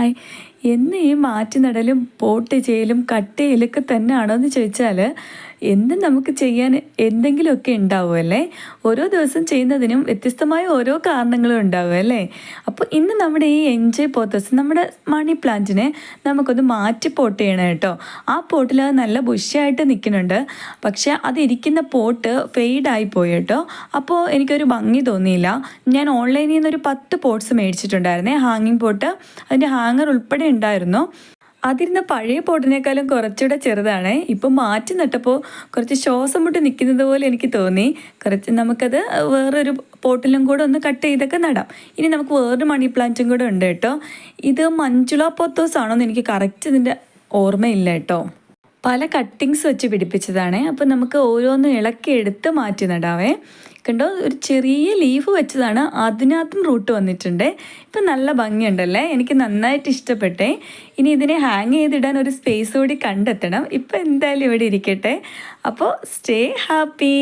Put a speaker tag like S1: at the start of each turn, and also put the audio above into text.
S1: Bye. എന്ന് ഈ മാറ്റി നടലും പോട്ട് ചെയ്യലും കട്ട് ചെയ്യലൊക്കെ തന്നെയാണോ എന്ന് ചോദിച്ചാൽ എന്തും നമുക്ക് ചെയ്യാൻ എന്തെങ്കിലുമൊക്കെ ഉണ്ടാവുമല്ലേ ഓരോ ദിവസം ചെയ്യുന്നതിനും വ്യത്യസ്തമായ ഓരോ കാരണങ്ങളും ഉണ്ടാവും അല്ലേ? അപ്പോൾ ഇന്ന് നമ്മുടെ ഈ എൻജോയ് പോത്തസ് നമ്മുടെ മണി പ്ലാന്റിനെ നമുക്കൊന്ന് മാറ്റി പോട്ട് ചെയ്യണം കേട്ടോ. ആ പോട്ടിൽ അത് നല്ല ബുഷിയായിട്ട് നിൽക്കുന്നുണ്ട് പക്ഷേ അതിരിക്കുന്ന പോട്ട് ഫെയ്ഡായി പോയി കേട്ടോ. അപ്പോൾ എനിക്കൊരു ഭംഗി തോന്നിയില്ല. ഞാൻ ഓൺലൈനിൽ നിന്ന് ഒരു പത്ത് പോട്ട്സ് മേടിച്ചിട്ടുണ്ടായിരുന്നേ ഹാങ്ങിങ് പോട്ട്. അതിന്റെ ഹാങ്ങർ ഉൾപ്പെടെ ഉണ്ടായിരുന്നു. അതിരുന്ന പഴയ പോട്ടിനേക്കാളും കുറച്ചുകൂടെ ചെറുതാണ്. ഇപ്പം മാറ്റി നട്ടപ്പോൾ കുറച്ച് ശ്വാസം മുട്ട് നിൽക്കുന്നത് പോലെ എനിക്ക് തോന്നി. കുറച്ച് നമുക്കത് വേറൊരു പോട്ടിലും കൂടെ ഒന്ന് കട്ട് ചെയ്തൊക്കെ നടാം. ഇനി നമുക്ക് വേറൊരു മണി പ്ലാന്റും കൂടെ ഉണ്ട് കേട്ടോ. ഇത് മഞ്ചുള പൊത്തോസ് ആണോ എന്ന് എനിക്ക് കറക്റ്റ് ഇതിന്റെ ഓർമ്മയില്ല കേട്ടോ. പല കട്ടിങ്സ് വെച്ച് പിടിപ്പിച്ചതാണ്. അപ്പോൾ നമുക്ക് ഓരോന്നും ഇളക്കി എടുത്ത് മാറ്റി നടാവേ. കണ്ടോ ഒരു ചെറിയ ലീഫ് വെച്ചതാണ്. അതിനകത്തും റൂട്ട് വന്നിട്ടുണ്ട്. ഇപ്പം നല്ല ഭംഗിയുണ്ടല്ലേ? എനിക്ക് നന്നായിട്ട് ഇഷ്ടപ്പെട്ടേ. ഇനി ഇതിനെ ഹാങ് ചെയ്തിടാൻ ഒരു സ്പേസ് കൂടി കണ്ടെത്തണം. ഇപ്പം എന്തായാലും ഇവിടെ ഇരിക്കട്ടെ. അപ്പോൾ സ്റ്റേ ഹാപ്പി